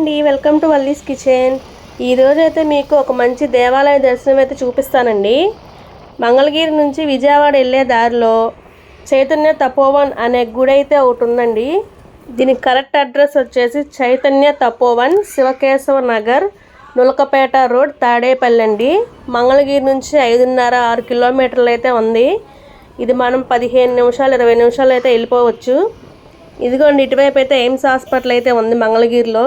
అండి. Welcome to Valli's kitchen ఈరోజు అయితే మీకు ఒక మంచి దేవాలయ దర్శనం అయితే చూపిస్తానండి. మంగళగిరి నుంచి విజయవాడ వెళ్ళే దారిలో చైతన్య తపోవన్ అనే గుడి అయితే ఒకటి ఉందండి. దీనికి కరెక్ట్ అడ్రస్ వచ్చేసి చైతన్య తపోవన్ శివకేశవ నగర్ నులకపేట రోడ్ తాడేపల్లి అండి. మంగళగిరి నుంచి ఐదున్నర ఆరు కిలోమీటర్లు అయితే ఉంది. ఇది మనం పదిహేను నిమిషాలు ఇరవై నిమిషాలు అయితే వెళ్ళిపోవచ్చు. ఇదిగోండి ఇటువైపు అయితే ఎయిమ్స్ హాస్పిటల్ అయితే ఉంది మంగళగిరిలో.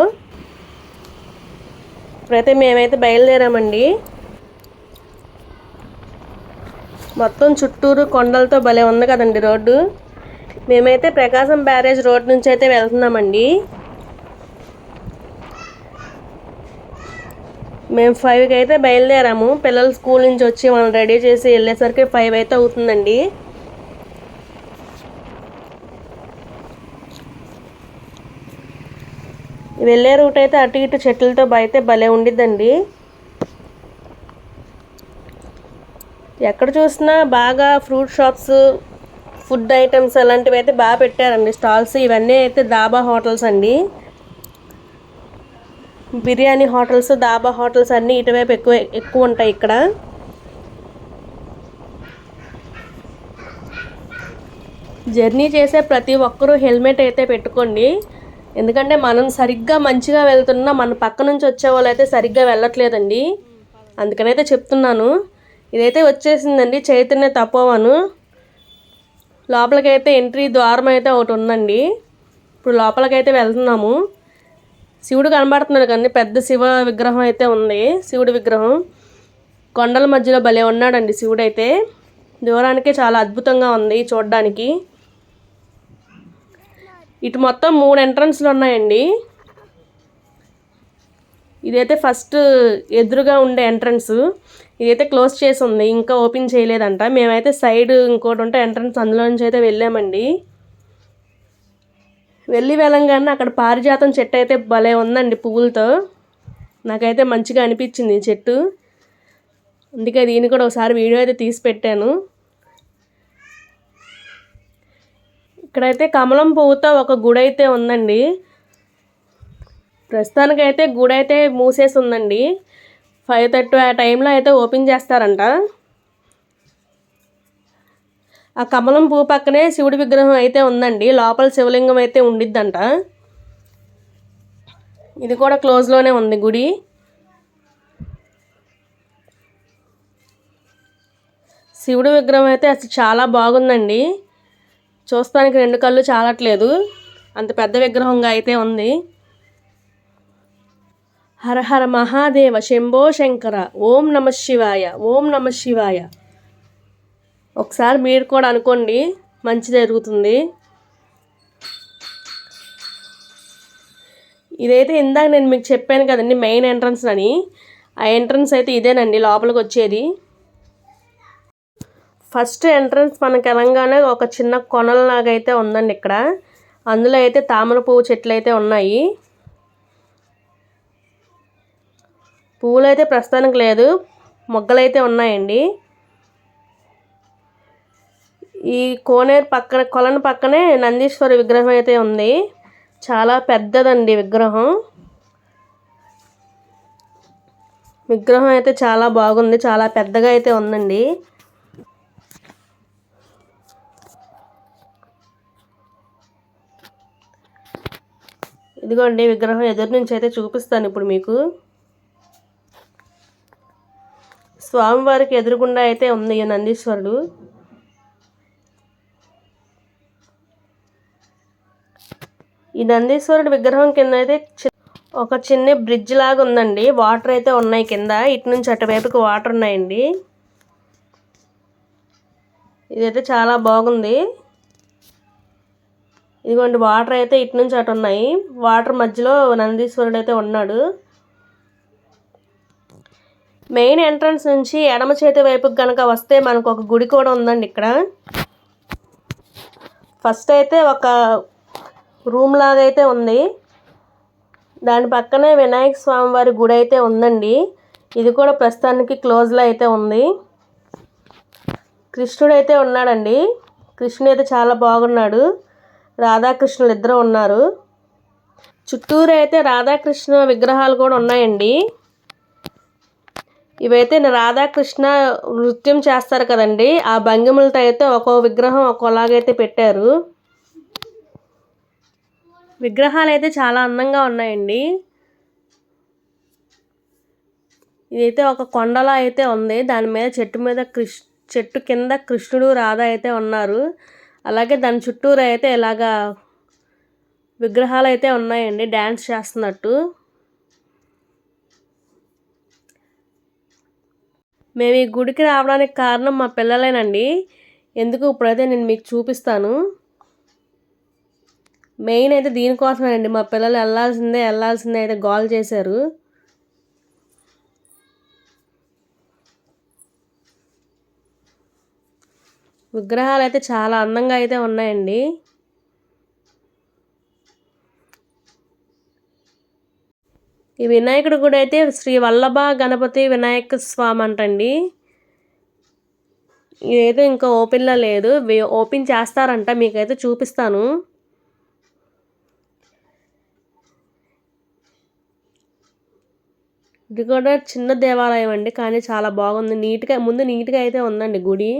ఇప్పుడైతే మేమైతే బయలుదేరామండి. మొత్తం చుట్టూరు కొండలతో భలే ఉంది కదండి రోడ్డు. మేమైతే ప్రకాశం బ్యారేజ్ రోడ్ నుంచి అయితే వెళ్తున్నామండి. మేము ఫైవ్కి అయితే బయలుదేరాము. పిల్లలు స్కూల్ నుంచి వచ్చి మనం రెడీ చేసి వెళ్ళేసరికి ఫైవ్ అయితే అవుతుందండి. వెళ్ళే రూట్ అయితే అటు ఇటు చెట్లతో అయితే భలే ఉండిద్దండి. ఎక్కడ చూసినా బాగా ఫ్రూట్ షాప్స్ ఫుడ్ ఐటమ్స్ అలాంటివి అయితే బాగా పెట్టారండి. స్టాల్స్ ఇవన్నీ అయితే దాబా హోటల్స్ అండి. బిర్యానీ హోటల్స్ దాబా హోటల్స్ అన్నీ ఇటువైపు ఎక్కువ ఎక్కువ ఉంటాయి ఇక్కడ. జర్నీ చేసే ప్రతి ఒక్కరూ హెల్మెట్ అయితే పెట్టుకోండి. ఎందుకంటే మనం సరిగ్గా మంచిగా వెళ్తున్నా మన పక్క నుంచి వచ్చే వాళ్ళు అయితే సరిగ్గా వెళ్ళట్లేదండి. అందుకనైతే చెప్తున్నాను. ఇదైతే వచ్చేసిందండి చైతన్య తపోవను. లోపలికైతే ఎంట్రీ ద్వారం అయితే ఒకటి ఉందండి. ఇప్పుడు లోపలికైతే వెళ్తున్నాము. శివుడు కనబడుతున్నాడు కానీ పెద్ద శివ విగ్రహం అయితే ఉంది. శివుడి విగ్రహం. కొండల మధ్యలో భలే ఉన్నాడండి శివుడైతే. దూరానికే చాలా అద్భుతంగా ఉంది చూడడానికి. ఇటు మొత్తం మూడు ఎంట్రన్స్లు ఉన్నాయండి. ఇదైతే ఫస్ట్ ఎదురుగా ఉండే ఎంట్రన్స్. ఇదైతే క్లోజ్ చేసి ఉంది ఇంకా ఓపెన్ చేయలేదంట. మేమైతే సైడ్ ఇంకోటి ఉంటే ఎంట్రన్స్ అందులో నుంచి అయితే వెళ్ళామండి. వెళ్ళి వెళ్ళంగానే అక్కడ పారిజాతం చెట్టు అయితే భలే ఉందండి పువ్వులతో నాకైతే మంచిగా అనిపించింది ఈ చెట్టు. అందుకే దీన్ని కూడా ఒకసారి వీడియో అయితే తీసి పెట్టాను. ఇక్కడైతే కమలం పువ్వుతో ఒక గుడి అయితే ఉందండి. ప్రస్తుతానికైతే గుడి అయితే మూసేసి ఉందండి ఫైవ్ థర్టీ ఆ టైంలో అయితే ఓపెన్ చేస్తారంట. ఆ కమలం పువ్వు పక్కనే శివుడి విగ్రహం అయితే ఉందండి. లోపల శివలింగం అయితే ఉండిద్దంట. ఇది కూడా క్లోజ్లోనే ఉంది గుడి. శివుడి విగ్రహం అయితే అసలు చాలా బాగుందండి. చూస్తానికి రెండు కళ్ళు చాలట్లేదు. అంత పెద్ద విగ్రహంగా అయితే ఉంది. హర హర మహాదేవ శంభో శంకర ఓం నమ శివాయ ఓం నమ శివాయ. ఒకసారి మీరు కూడా అనుకోండి మంచి జరుగుతుంది. ఇదైతే ఇందాక నేను మీకు చెప్పాను కదండి మెయిన్ ఎంట్రన్స్ అని. ఆ ఎంట్రన్స్ అయితే ఇదేనండి లోపలికి వచ్చేది. ఫస్ట్ ఎంట్రన్స్ మనకి తెలంగాణ ఒక చిన్న కొనలాగైతే ఉందండి ఇక్కడ. అందులో అయితే తామర పువ్వు చెట్లు అయితే ఉన్నాయి. పువ్వులు అయితే ప్రస్తుతానికి లేదు. మొగ్గలైతే ఉన్నాయండి. ఈ కోనేరు పక్కన కొలను పక్కనే నందీశ్వరి విగ్రహం అయితే ఉంది. చాలా పెద్దదండి విగ్రహం. విగ్రహం అయితే చాలా బాగుంది. చాలా పెద్దగా అయితే ఉందండి. ఇదిగోండి విగ్రహం ఎదురు నుంచి అయితే చూపిస్తాను ఇప్పుడు మీకు. స్వామివారికి ఎదురుగుండా అయితే ఉంది ఈ నందీశ్వరుడు. ఈ నందీశ్వరుడు విగ్రహం కింద అయితే ఒక చిన్న బ్రిడ్జ్ లాగా ఉందండి. వాటర్ అయితే ఉన్నాయి కింద. ఇటు నుంచి అటువైపుకి వాటర్ ఉన్నాయండి. ఇదైతే చాలా బాగుంది. ఇదిగోండి వాటర్ అయితే ఇటు నుంచి అటు ఉన్నాయి. వాటర్ మధ్యలో నందీశ్వరుడు అయితే ఉన్నాడు. మెయిన్ ఎంట్రన్స్ నుంచి ఎడమ చేతి వైపుకి కనుక వస్తే మనకు ఒక గుడి కూడా ఉందండి ఇక్కడ. ఫస్ట్ అయితే ఒక రూమ్ లాగా అయితే ఉంది. దాని పక్కనే వినాయక స్వామి వారి గుడి అయితే ఉందండి. ఇది కూడా ప్రస్తుతానికి క్లోజ్లో అయితే ఉంది. కృష్ణుడు అయితే ఉన్నాడండి. కృష్ణుడు అయితే చాలా బాగున్నాడు. రాధాకృష్ణులు ఇద్దరు ఉన్నారు. చుట్టూరు అయితే రాధాకృష్ణ విగ్రహాలు కూడా ఉన్నాయండి. ఇవైతే రాధాకృష్ణ నృత్యం చేస్తారు కదండి. ఆ భంగిమలతో అయితే ఒక్కో విగ్రహం ఒక్కోలాగైతే పెట్టారు. విగ్రహాలు అయితే చాలా అందంగా ఉన్నాయండి. ఇదైతే ఒక కొండలా అయితే ఉంది. దాని మీద చెట్టు మీద కృష్ చెట్టు కింద కృష్ణుడు రాధ అయితే ఉన్నారు. అలాగే దాని చుట్టూరు అయితే ఇలాగా విగ్రహాలు అయితే ఉన్నాయండి డ్యాన్స్ చేస్తున్నట్టు. మేము ఈ గుడికి రావడానికి కారణం మా పిల్లలేనండి. ఎందుకు? ఇప్పుడైతే నేను మీకు చూపిస్తాను. మెయిన్ అయితే దీనికోసమేనండి. మా పిల్లలు వెళ్ళాల్సిందే వెళ్ళాల్సిందే అయితే గోల్ చేశారు. విగ్రహాలు అయితే చాలా అందంగా అయితే ఉన్నాయండి. ఈ వినాయకుడు గుడి అయితే శ్రీ వల్లభ గణపతి వినాయక స్వామి అంటండి. ఇదైతే ఇంకా ఓపెన్లో లేదు. ఓపెన్ చేస్తారంట మీకైతే చూపిస్తాను. ఇది కూడా చిన్న దేవాలయం అండి కానీ చాలా బాగుంది. నీట్గా ముందు నీట్గా అయితే ఉందండి గుడి.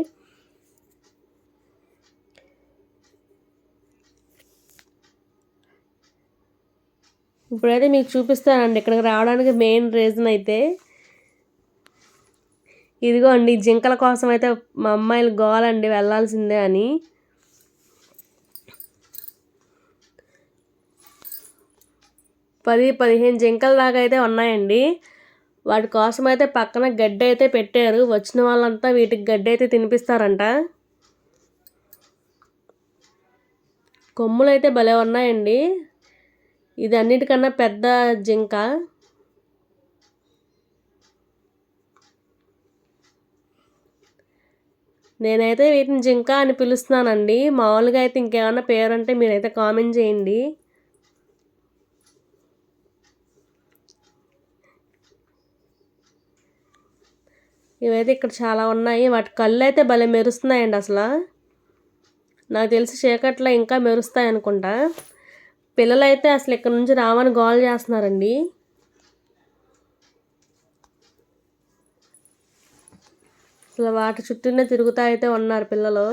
ఇప్పుడైతే మీకు చూపిస్తానండి. ఇక్కడికి రావడానికి మెయిన్ రీజన్ అయితే ఇదిగో అండి జింకల కోసం అయితే మా అమ్మాయిలు గోవాలండి వెళ్ళాల్సిందే అని. పది పదిహేను జింకల దాకా అయితే ఉన్నాయండి. వాటి కోసం అయితే పక్కన గడ్డి అయితే పెట్టారు. వచ్చిన వాళ్ళంతా వీటికి గడ్డి అయితే తినిపిస్తారంట. కొమ్ములు అయితే భలే ఉన్నాయండి. ఇది అన్నిటికన్నా పెద్ద జింక. నేనైతే వీటిని జింక అని పిలుస్తున్నానండి. మామూలుగా అయితే ఇంకేమన్నా పేరు అంటే మీరైతే కామెంట్ చేయండి. ఇవైతే ఇక్కడ చాలా ఉన్నాయి. వాటి కళ్ళు అయితే భలే మెరుస్తున్నాయండి అసలు. నాకు తెలిసి చీకట్లో ఇంకా మెరుస్తాయి అనుకుంటా పిల్లలైతే అసలు ఇక్కడ నుంచి రావని గోల్ చేస్తున్నారండి. అసలు వాటి చుట్టూనే తిరుగుతా అయితే ఉన్నారు పిల్లలు.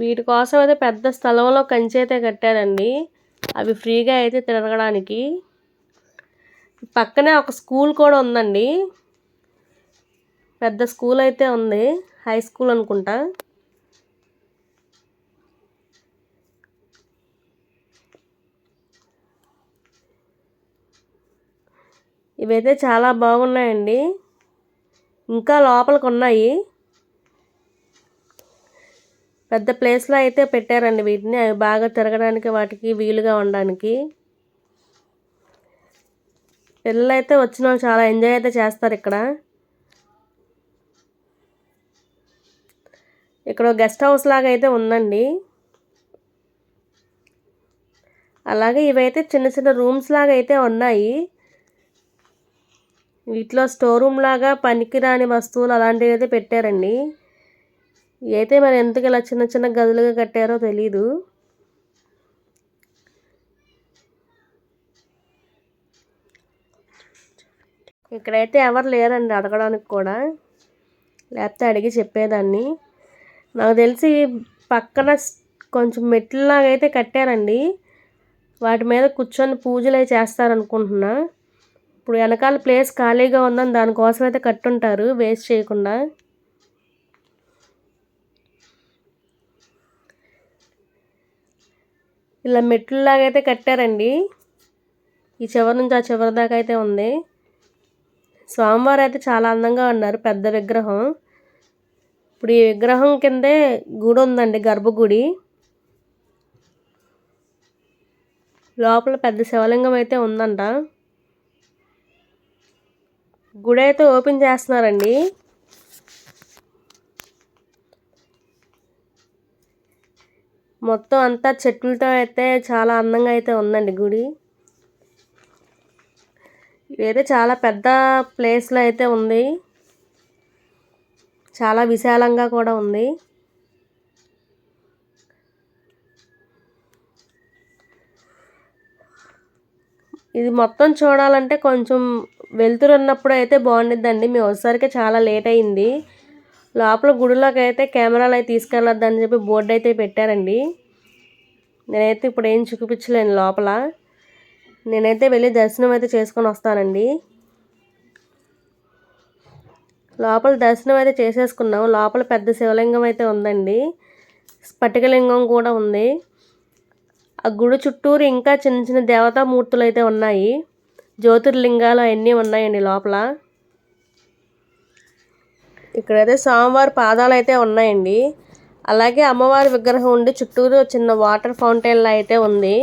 వీటి కోసం అయితే పెద్ద స్థలంలో కంచి అయితే కట్టారండి. అవి ఫ్రీగా అయితే తిరగడానికి. పక్కనే ఒక స్కూల్ కూడా ఉందండి. పెద్ద స్కూల్ అయితే ఉంది. హై స్కూల్ అనుకుంటా. ఇవైతే చాలా బాగున్నాయండి. ఇంకా లోపలికి ఉన్నాయి పెద్ద ప్లేస్లో అయితే పెట్టారండి వీటిని. అవి బాగా తిరగడానికి వాటికి వీలుగా ఉండడానికి. పిల్లలు అయితే వచ్చిన వాళ్ళు చాలా ఎంజాయ్ అయితే చేస్తారు ఇక్కడ. ఇక్కడ గెస్ట్ హౌస్ లాగా అయితే ఉందండి. అలాగే ఇవైతే చిన్న చిన్న రూమ్స్ లాగా అయితే ఉన్నాయి. వీటిలో స్టోర్ రూమ్ లాగా పనికిరాని వస్తువులు అలాంటివి అయితే పెట్టారండి. అయితే మరి ఎందుకు ఇలా చిన్న చిన్న గదులుగా కట్టారో తెలీదు. ఇక్కడైతే ఎవరు లేరండి అడగడానికి కూడా. లేకపోతే అడిగి చెప్పేదాన్ని. నాకు తెలిసి పక్కన కొంచెం మెట్లలాగా అయితే కట్టారండి. వాటి మీద కూర్చొని పూజలు అవి చేస్తారనుకుంటున్నా. ఇప్పుడు వెనకాల ప్లేస్ ఖాళీగా ఉందని దానికోసం అయితే కట్టుంటారు వేస్ట్ చేయకుండా. ఇలా మెట్లలాగా అయితే కట్టారండి. ఈ చివరి నుంచి ఆ చివరి దాకా అయితే ఉంది. స్వామివారు అయితే చాలా అందంగా ఉన్నారు పెద్ద విగ్రహం. ఇప్పుడు ఈ విగ్రహం కిందే గుడి ఉందండి గర్భగుడి. లోపల పెద్ద శివలింగం అయితే ఉందంట. గుడి అయితే ఓపెన్ చేస్తున్నారండి. మొత్తం అంతా చెట్లతో అయితే చాలా అందంగా అయితే ఉందండి గుడి. ఇదైతే చాలా పెద్ద ప్లేస్లో అయితే ఉంది. చాలా విశాలంగా కూడా ఉంది. ఇది మొత్తం చూడాలంటే కొంచెం వెళ్తురు ఉన్నప్పుడు అయితే బాగుండిద్దండి. మేము వచ్చేసరికి చాలా లేట్ అయింది లోపల గుడిలోకి అయితే కెమెరాలు అయితే తీసుకెళ్ళొద్దని చెప్పి బోర్డు అయితే పెట్టారండి. నేనైతే ఇప్పుడు ఏం చూపించలేను లోపల. నేనైతే వెళ్ళి దర్శనం అయితే చేసుకొని వస్తానండి. లోపల దర్శనం అయితే చేసేసుకున్నాం. లోపల పెద్ద శివలింగం అయితే ఉందండి. స్ఫటికలింగం కూడా ఉంది. ఆ గుడి చుట్టూరు ఇంకా చిన్న చిన్న దేవతామూర్తులు అయితే ఉన్నాయి. జ్యోతిర్లింగాలు అవన్నీ ఉన్నాయండి లోపల. ఇక్కడైతే స్వామివారి పాదాలు అయితే ఉన్నాయండి. అలాగే అమ్మవారి విగ్రహం ఉండి చుట్టూరు చిన్న వాటర్ ఫౌంటైన్ అయితే ఉంది.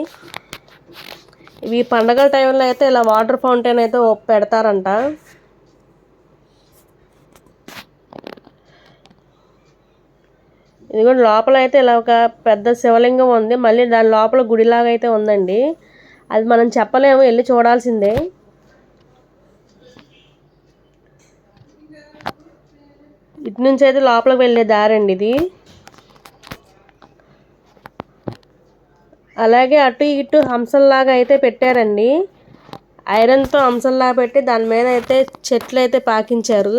ఇవి పండగల టైంలో అయితే ఇలా వాటర్ ఫౌంటైన్ అయితే పెడతారంట. ఇది కూడా లోపల అయితే ఇలా ఒక పెద్ద శివలింగం ఉంది. మళ్ళీ దాని లోపల గుడిలాగా అయితే ఉందండి. అది మనం చెప్పలేము వెళ్ళి చూడాల్సిందే. ఇటు నుంచి అయితే లోపలికి వెళ్ళే దారండి ఇది. అలాగే అటు ఇటు హంసల్లాగా అయితే పెట్టారండి. ఐరన్తో హంసల్లాగా పెట్టి దాని మీద అయితే చెట్లు అయితే పాకించారు.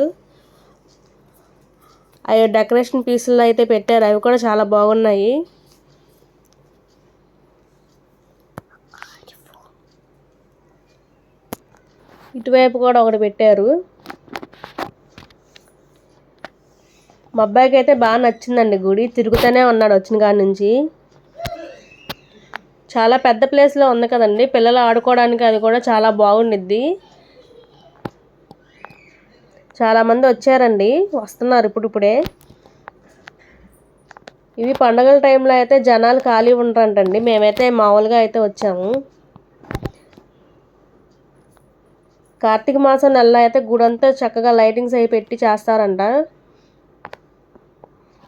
అవి డెకరేషన్ పీసులు అయితే పెట్టారు. అవి కూడా చాలా బాగున్నాయి. ఇటువైపు కూడా ఒకటి పెట్టారు. మా అబ్బాయికి అయితే బాగా నచ్చిందండి గుడి. తిరుగుతూనే ఉన్నాడు వచ్చిన కాడి నుంచి. చాలా పెద్ద ప్లేస్లో ఉంది కదండి. పిల్లలు ఆడుకోవడానికి అది కూడా చాలా బాగుండిద్ది. చాలామంది వచ్చారండి. వస్తున్నారు ఇప్పుడిప్పుడే ఇవి పండగల టైంలో అయితే జనాలు ఖాళీ ఉండరంటండి. మేమైతే మామూలుగా అయితే వచ్చాము. కార్తీక మాసం నెలలో అయితే గుడంతా చక్కగా లైటింగ్స్ అవి పెట్టి చేస్తారంట.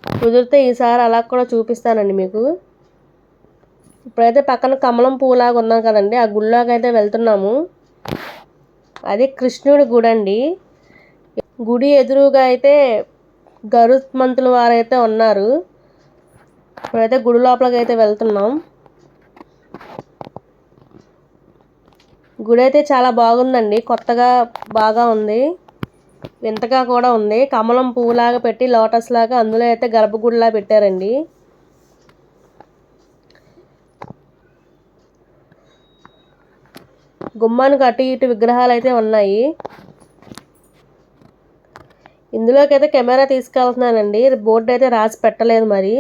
కుదిరితే ఈసారి అలా కూడా చూపిస్తానండి మీకు. ఇప్పుడైతే పక్కన కమలం పువ్వులాగా ఉన్నాం కదండి ఆ గుళ్ళోకి అయితే వెళ్తున్నాము. అది కృష్ణుడి గుడి అండి గుడి ఎదురుగా అయితే గరుత్మంతుల వారైతే ఉన్నారు. ఇప్పుడైతే గుడి లోపలికి అయితే వెళ్తున్నాం. గుడి అయితే చాలా బాగుందండి. కొత్తగా బాగా ఉంది. వింతగా కూడా ఉంది. కమలం పువ్వులాగా పెట్టి లోటస్ లాగా అందులో అయితే గర్భగుడిలా పెట్టారండి. గుమ్మానికి అటు ఇటు విగ్రహాలు అయితే ఉన్నాయి. ఇందులోకి అయితే కెమెరా తీసుకెళ్తున్నానండి. బోర్డు అయితే రాసి పెట్టలేదు మరి.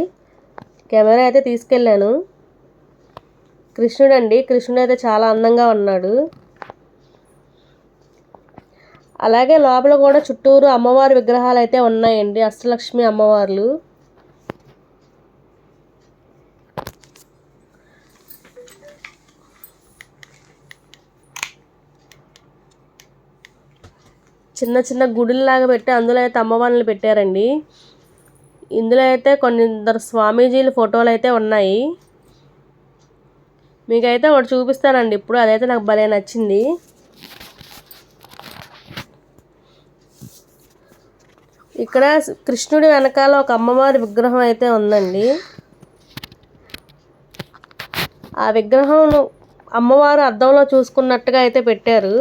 కెమెరా అయితే తీసుకెళ్ళాను. కృష్ణుడు అండి కృష్ణుడు అయితే చాలా అందంగా ఉన్నాడు. అలాగే లోపల కూడా చుట్టూరు అమ్మవారి విగ్రహాలు అయితే ఉన్నాయండి. అష్టలక్ష్మి అమ్మవార్లు. చిన్న చిన్న గుడిలాగా పెట్టి అందులో అయితే అమ్మవారిని పెట్టారండి. ఇందులో అయితే కొన్ని ఇద్దరు స్వామీజీల ఫోటోలు అయితే ఉన్నాయి. మీకైతే ఒకటి చూపిస్తానండి. ఇప్పుడు అదైతే నాకు భలే నచ్చింది. ఇక్కడ కృష్ణుడి వెనకాల ఒక అమ్మవారి విగ్రహం అయితే ఉందండి. ఆ విగ్రహం అమ్మవారు అద్దంలో చూసుకున్నట్టుగా అయితే పెట్టారు.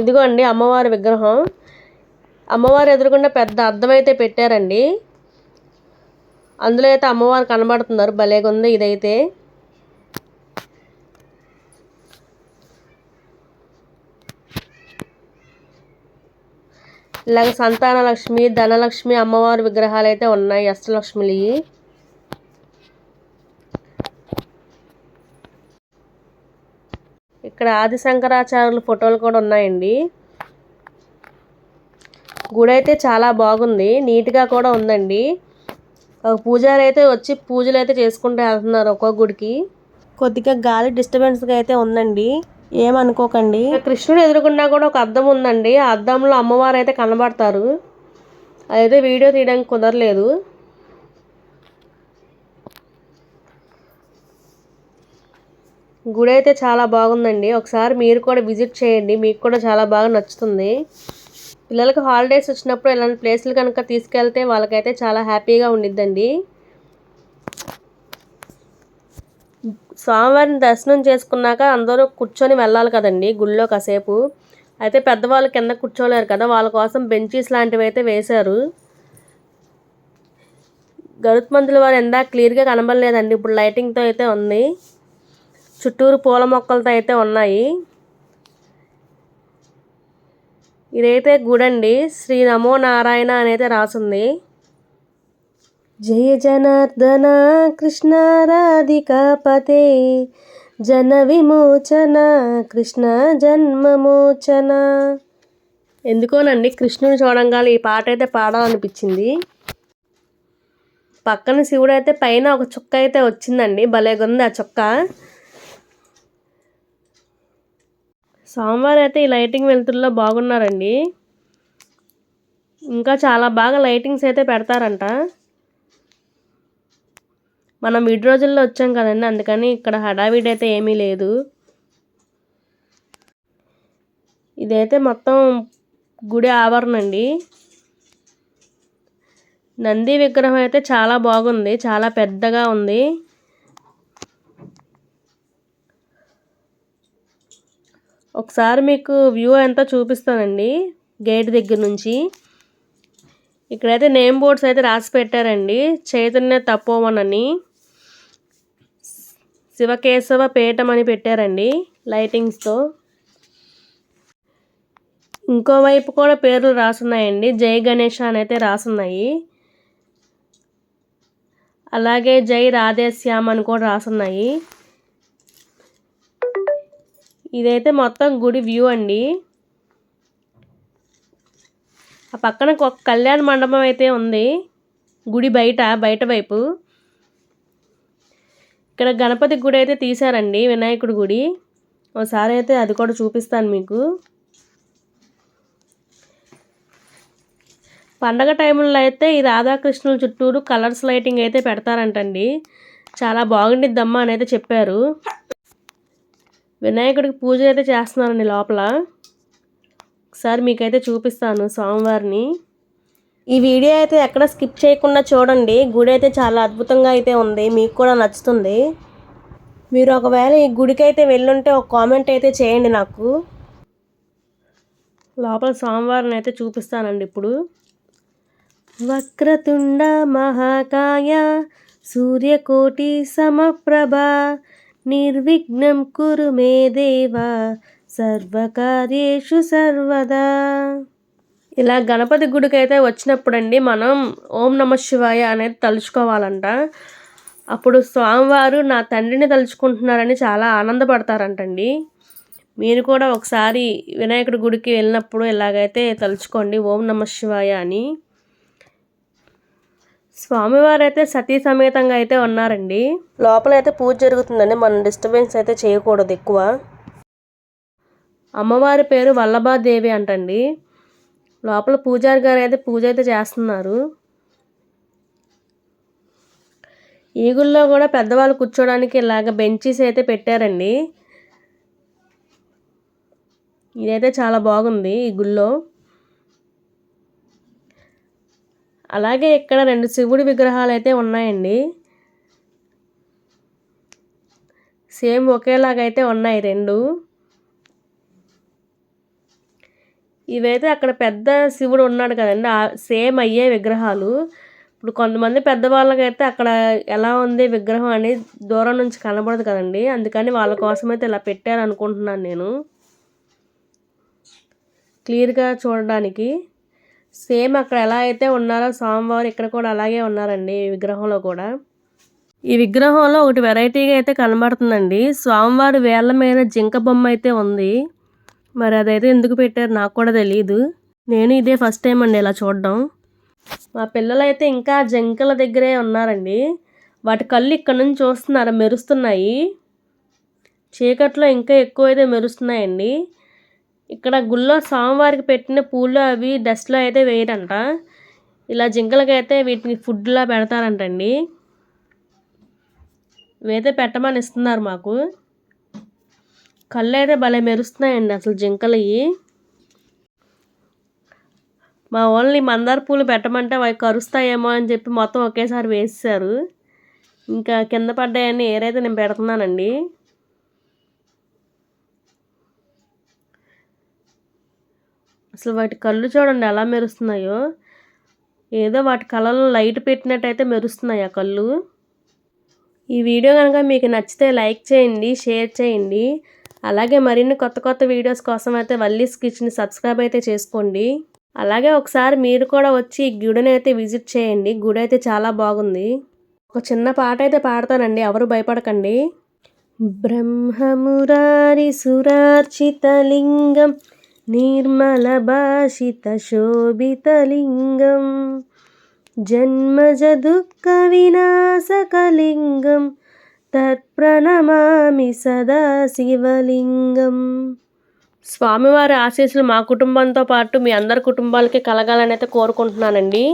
ఇదిగోండి అమ్మవారి విగ్రహం. అమ్మవారు ఎదురుకుండా పెద్ద అద్దం అయితే పెట్టారండి. అందులో అయితే అమ్మవారు కనబడుతున్నారు. భలేగా ఉంది ఇదైతే. ఇలాగ సంతాన లక్ష్మి ధనలక్ష్మి అమ్మవారి విగ్రహాలు అయితే ఉన్నాయి అష్టలక్ష్మిలి ఇక్కడ ఆది శంకరాచార్యుల ఫోటోలు కూడా ఉన్నాయండి. గుడి అయితే చాలా బాగుంది. నీట్గా కూడా ఉందండి. ఒక పూజారి అయితే వచ్చి పూజలు అయితే చేసుకుంటూ వెళ్తున్నారు ఒక్కొక్క గుడికి. కొద్దిగా గాలి డిస్టర్బెన్స్గా అయితే ఉందండి. ఏమనుకోకండి కృష్ణుడు ఎదురుకుండా కూడా ఒక అద్దం ఉందండి. ఆ అద్దంలో అమ్మవారు అయితే కనబడతారు. అదైతే వీడియో తీయడానికి కుదరలేదు. గుడి అయితే చాలా బాగుందండి. ఒకసారి మీరు కూడా విజిట్ చేయండి. మీకు కూడా చాలా బాగా నచ్చుతుంది. పిల్లలకు హాలిడేస్ వచ్చినప్పుడు ఇలాంటి ప్లేసులు కనుక తీసుకెళ్తే వాళ్ళకైతే చాలా హ్యాపీగా ఉండిద్దండి. స్వామివారిని దర్శనం చేసుకున్నాక అందరూ కూర్చొని వెళ్ళాలి కదండి గుళ్ళో కాసేపు. అయితే పెద్దవాళ్ళు కింద కూర్చోలేరు కదా వాళ్ళ కోసం బెంచీస్ లాంటివి అయితే వేశారు. గరుత్మంతుల వారు ఎందా క్లియర్గా కనబడలేదండి ఇప్పుడు లైటింగ్తో అయితే ఉంది. చుట్టూరు పూల మొక్కలతో అయితే ఉన్నాయి. ఇదైతే గుడండి శ్రీ నమో నారాయణ అనేది రాసుంది. జయ జనార్దన కృష్ణ రాధికాపతే జన విమోచన కృష్ణ జన్మమోచన ఎందుకోనండి కృష్ణుని చూడంగానే ఈ పాట అయితే పాడాలనిపించింది. పక్కన శివుడు అయితే పైన ఒక చుక్క అయితే వచ్చిందండి. భలేగా ఉంది ఆ చుక్క. సోమవారం అయితే ఈ లైటింగ్ వెలుతుల్లో బాగున్నారండి. ఇంకా చాలా బాగా లైటింగ్స్ అయితే పెడతారంట. మనం విడి రోజుల్లో వచ్చాం కదండి అందుకని ఇక్కడ హడావిడి అయితే ఏమీ లేదు. ఇదైతే మొత్తం గుడి ఆవరణ అండి. నంది విగ్రహం అయితే చాలా బాగుంది చాలా పెద్దగా ఉంది. ఒకసారి మీకు వ్యూ అంతా చూపిస్తానండి గేట్ దగ్గర నుంచి. ఇక్కడైతే నేమ్ బోర్డ్స్ అయితే రాసి పెట్టారండి. చైతన్య తపోవన్ అని. శివకేశవ పీఠం అని పెట్టారండి లైటింగ్స్తో ఇంకోవైపు కూడా పేర్లు రాసున్నాయండి. జై గణేష అని అయితే రాసున్నాయి. అలాగే జై రాధేశ్యామ్ అని కూడా రాసున్నాయి. ఇదైతే మొత్తం గుడి వ్యూ అండి. ఆ పక్కన ఒక కళ్యాణ మండపం అయితే ఉంది. గుడి బయట బయట వైపు. ఇక్కడ గణపతి గుడి అయితే తీశారండి వినాయకుడి గుడి. ఒకసారి అయితే అది కూడా చూపిస్తాను మీకు. పండగ టైంలో అయితే ఈ రాధాకృష్ణుల చుట్టూరు కలర్స్ లైటింగ్ అయితే పెడతారంటండి. చాలా బాగుండిద్దమ్మా అని అయితే చెప్పారు. వినాయకుడికి పూజ అయితే చేస్తున్నారండి లోపల. ఒకసారి మీకైతే చూపిస్తాను స్వామివారిని. ఈ వీడియో అయితే ఎక్కడ స్కిప్ చేయకుండా చూడండి. గుడి అయితే చాలా అద్భుతంగా అయితే ఉంది. మీకు కూడా నచ్చుతుంది. మీరు ఒకవేళ ఈ గుడికి అయితే వెళ్ళుంటే ఒక కామెంట్ అయితే చేయండి నాకు. లోపల స్వామివారిని అయితే చూపిస్తానండి ఇప్పుడు. వక్రతుండ మహాకాయ సూర్యకోటి సమప్రభ నిర్విఘ్నం కురు మే దేవా సర్వకార్యేషు సర్వదా. ఇలా గణపతి గుడికి అయితే వచ్చినప్పుడు అండి మనం ఓం నమ శివాయ అనేది తలుచుకోవాలంట. అప్పుడు స్వామివారు నా తండ్రిని తలుచుకుంటున్నారని చాలా ఆనందపడతారంటండి. మీరు కూడా ఒకసారి వినాయకుడి గుడికి వెళ్ళినప్పుడు ఇలాగైతే తలుచుకోండి ఓం నమ శివాయ అని. స్వామివారు అయితే సతీ సమేతంగా అయితే ఉన్నారండి. లోపల అయితే పూజ జరుగుతుందండి. మనం డిస్టర్బెన్స్ అయితే చేయకూడదు ఎక్కువ. అమ్మవారి పేరు వల్లభాదేవి అంటండి. లోపల పూజారి గారు అయితే పూజ అయితే చేస్తున్నారు. ఈగుల్లో కూడా పెద్దవాళ్ళు కూర్చోడానికి ఇలాగ బెంచీస్ అయితే పెట్టారండి. ఇదైతే చాలా బాగుంది ఈ గుళ్ళో. అలాగే ఇక్కడ రెండు శివుడి విగ్రహాలు అయితే ఉన్నాయండి. సేమ్ ఒకేలాగైతే ఉన్నాయి రెండు. ఇవైతే అక్కడ పెద్ద శివుడు ఉన్నాడు కదండి. సేమ్ అయ్యే విగ్రహాలు. ఇప్పుడు కొంతమంది పెద్దవాళ్ళకైతే అక్కడ ఎలా ఉంది విగ్రహం అని దూరం నుంచి కనబడదు కదండి. అందుకని వాళ్ళ కోసం అయితే ఇలా పెట్టారు అనుకుంటున్నాను నేను. క్లియర్గా చూడడానికి. సేమ్ అక్కడ ఎలా అయితే ఉన్నారో స్వామివారు ఇక్కడ కూడా అలాగే ఉన్నారండి ఈ విగ్రహంలో కూడా. ఈ విగ్రహంలో ఒకటి వెరైటీగా అయితే కనబడుతుందండి. స్వామివారి వేళ్ళ మీద జింక బొమ్మ అయితే ఉంది. మరి అదైతే ఎందుకు పెట్టారు నాకు కూడా తెలియదు నేను ఇదే ఫస్ట్ టైం అండి ఇలా చూడడం. మా పిల్లలు అయితే ఇంకా జింకల దగ్గరే ఉన్నారండి. వాటి కళ్ళు ఇక్కడ నుంచి చూస్తున్నారు మెరుస్తున్నాయి. చీకట్లో ఇంకా ఎక్కువ అయితే మెరుస్తున్నాయండి. ఇక్కడ గుళ్ళో స్వామివారికి పెట్టిన పూలు అవి డస్ట్లో అయితే వేయరంట. ఇలా జింకలకైతే వీటిని ఫుడ్లా పెడతారంటండి. ఇవైతే పెట్టమని ఇస్తున్నారు మాకు. కళ్ళు అయితే భలే మెరుస్తున్నాయండి అసలు జింకలవి మా ఓన్లీ మందార పూలు పెట్టమంటే అవి కరుస్తాయేమో అని చెప్పి మొత్తం ఒకేసారి వేసేసారు ఇంకా కింద పడ్డాయని ఏరైతే నేను పెడుతున్నానండి. అసలు వాటి కళ్ళు చూడండి ఎలా మెరుస్తున్నాయో. ఏదో వాటి కళ్ళలో లైట్ పెట్టినట్టయితే మెరుస్తున్నాయి ఆ కళ్ళు. ఈ వీడియో కనుక మీకు నచ్చితే లైక్ చేయండి షేర్ చేయండి. అలాగే మరిన్ని కొత్త కొత్త వీడియోస్ కోసం అయితే వల్లీస్ కిచెన్ సబ్స్క్రైబ్ అయితే చేసుకోండి. అలాగే ఒకసారి మీరు కూడా వచ్చి ఈ గుడిని అయితే విజిట్ చేయండి. గుడి అయితే చాలా బాగుంది. ఒక చిన్న పాట అయితే పాడతానండి ఎవరు భయపడకండి. బ్రహ్మమురారి సురార్చితలింగం నిర్మల భాషిత శోభితలింగం జన్మజ దుఃఖ వినాశకలింగం తత్ప్రణమామి సదా శివలింగం. స్వామివారి ఆశీస్సులు మా కుటుంబంతో పాటు మీ అందరి కుటుంబాలకి కలగాలని అయితే కోరుకుంటున్నానండి.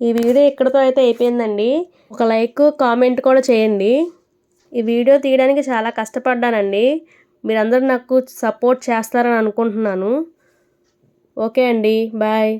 ఈ వీడియో ఇక్కడితో అయితే అయిపోయిందండి. ఒక లైక్ కామెంట్ కూడా చేయండి. ఈ వీడియో తీయడానికి చాలా కష్టపడ్డానండి. మీరందరూ నాకు సపోర్ట్ చేస్తారని అనుకుంటున్నాను. ఓకే అండి బాయ్.